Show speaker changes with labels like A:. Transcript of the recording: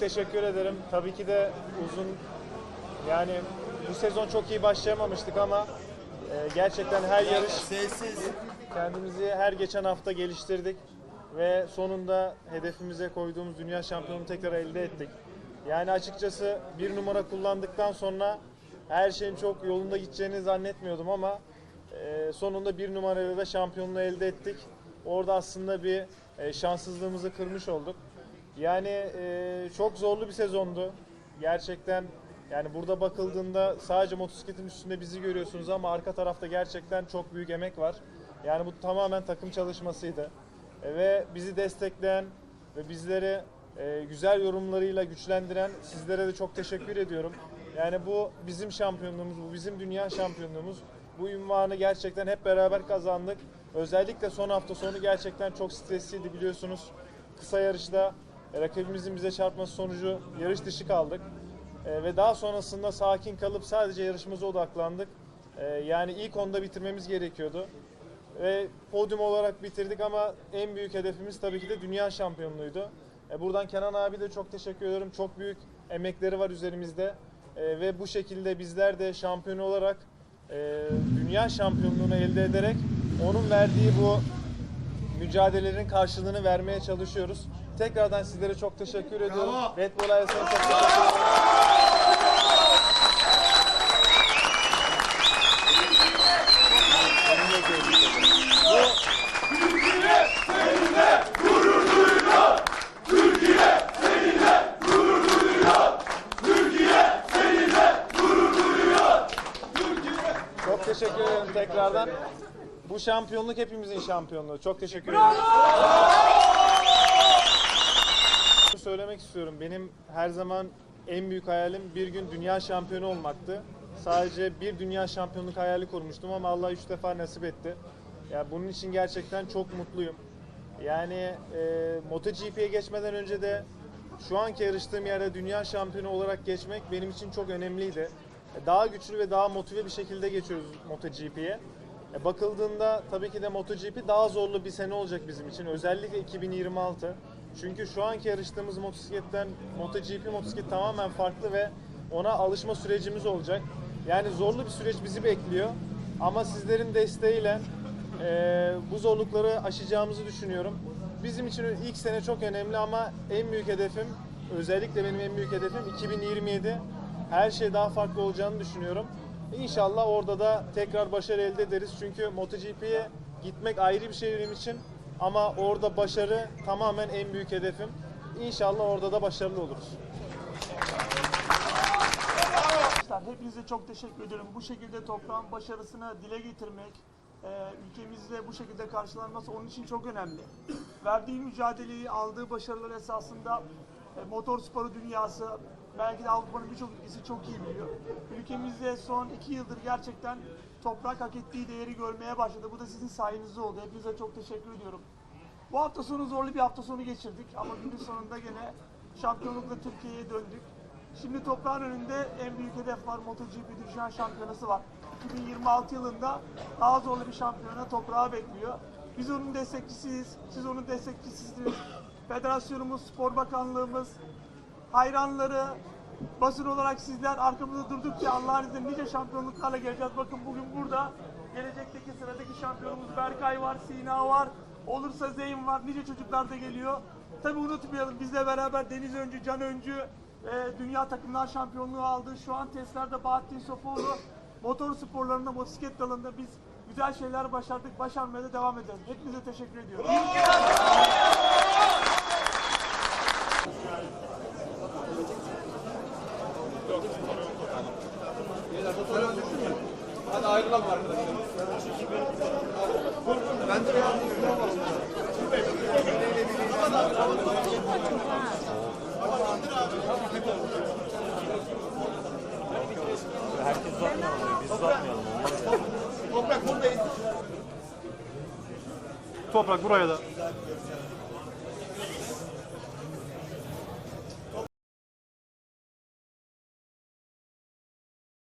A: çok teşekkür ederim. Tabii ki de uzun yani bu sezon çok iyi başlayamamıştık ama e, gerçekten her yarış
B: Sessiz.
A: kendimizi her geçen hafta geliştirdik ve sonunda hedefimize koyduğumuz dünya şampiyonunu tekrar elde ettik. Yani açıkçası bir numara kullandıktan sonra her şeyin çok yolunda gideceğini zannetmiyordum ama e, sonunda bir numarayla da şampiyonluğu elde ettik. Orada aslında bir e, şanssızlığımızı kırmış olduk. Yani e, çok zorlu bir sezondu. Gerçekten yani burada bakıldığında sadece motosikletin üstünde bizi görüyorsunuz ama arka tarafta gerçekten çok büyük emek var. Yani bu tamamen takım çalışmasıydı. E, ve bizi destekleyen ve bizleri e, güzel yorumlarıyla güçlendiren sizlere de çok teşekkür ediyorum. Yani bu bizim şampiyonluğumuz, bu bizim dünya şampiyonluğumuz. Bu ünvanı gerçekten hep beraber kazandık. Özellikle son hafta sonu gerçekten çok stresliydi biliyorsunuz. Kısa yarışta rakibimizin bize çarpması sonucu yarış dışı kaldık. E, ve daha sonrasında sakin kalıp sadece yarışımıza odaklandık. E, yani ilk onda bitirmemiz gerekiyordu. Ve podyum olarak bitirdik ama en büyük hedefimiz tabii ki de dünya şampiyonluğuydu. E, buradan Kenan abi de çok teşekkür ediyorum. Çok büyük emekleri var üzerimizde. E, ve bu şekilde bizler de şampiyon olarak e, dünya şampiyonluğunu ederek ederek onun verdiği bu mücadelelerin karşılığını vermeye çalışıyoruz. Tekrardan sizlere çok teşekkür ediyorum.
B: Bravo.
A: Red Bull ailesine çok teşekkür ederim. Çok teşekkür ederim tekrardan. Bu şampiyonluk hepimizin şampiyonluğu. Çok teşekkür ederim. Söylemek istiyorum. Benim her zaman en büyük hayalim bir gün dünya şampiyonu olmaktı. Sadece bir dünya şampiyonluk hayali kurmuştum ama Allah üç defa nasip etti. Ya bunun için gerçekten çok mutluyum. Yani e, MotoGP'ye geçmeden önce de şu anki yarıştığım yerde dünya şampiyonu olarak geçmek benim için çok önemliydi. Daha güçlü ve daha motive bir şekilde geçiyoruz MotoGP'ye. E, bakıldığında tabii ki de MotoGP daha zorlu bir sene olacak bizim için. Özellikle 2026. Çünkü şu anki yarıştığımız motosikletten MotoGP motosiklet tamamen farklı ve ona alışma sürecimiz olacak. Yani zorlu bir süreç bizi bekliyor. Ama sizlerin desteğiyle e, bu zorlukları aşacağımızı düşünüyorum. Bizim için ilk sene çok önemli ama en büyük hedefim, özellikle benim en büyük hedefim 2027. Her şey daha farklı olacağını düşünüyorum. İnşallah orada da tekrar başarı elde ederiz. Çünkü MotoGP'ye gitmek ayrı bir şey benim için. Ama orada başarı tamamen en büyük hedefim. İnşallah orada da başarılı oluruz.
C: Arkadaşlar hepinize çok teşekkür ediyorum. Bu şekilde toprağın başarısını dile getirmek, e, ülkemizde bu şekilde karşılanması onun için çok önemli. Verdiği mücadeleyi, aldığı başarılar esasında e, motor sporu dünyası, belki de Avrupa'nın birçok ülkesi çok iyi biliyor. Ülkemizde son iki yıldır gerçekten toprak hak ettiği değeri görmeye başladı. Bu da sizin sayenizde oldu. Hepinize çok teşekkür ediyorum. Bu hafta sonu zorlu bir hafta sonu geçirdik ama günün sonunda gene şampiyonlukla Türkiye'ye döndük. Şimdi toprağın önünde en büyük hedef var. MotoGP Dünya Şampiyonası var. 2026 yılında daha zorlu bir şampiyona toprağı bekliyor. Biz onun destekçisiyiz. Siz onun destekçisisiniz. Federasyonumuz, Spor Bakanlığımız, hayranları, basın olarak sizler arkamızda durdukça Allah'ın izniyle nice şampiyonluklarla geleceğiz. Bakın bugün burada gelecekteki sıradaki şampiyonumuz Berkay var, Sina var, olursa Zeyn var, nice çocuklar da geliyor. Tabi unutmayalım bizle beraber Deniz Öncü, Can Öncü, e, Dünya Takımlar Şampiyonluğu aldı. Şu an testlerde Bahattin Sofoğlu, motor sporlarında, motosiklet dalında biz güzel şeyler başardık, başarmaya da devam edeceğiz. Hepinize teşekkür ediyorum.
D: Herkes uzatmayalım. Biz uzatmayalım. Olmaz yani.
B: Toprak buradayız.
E: Toprak buraya da.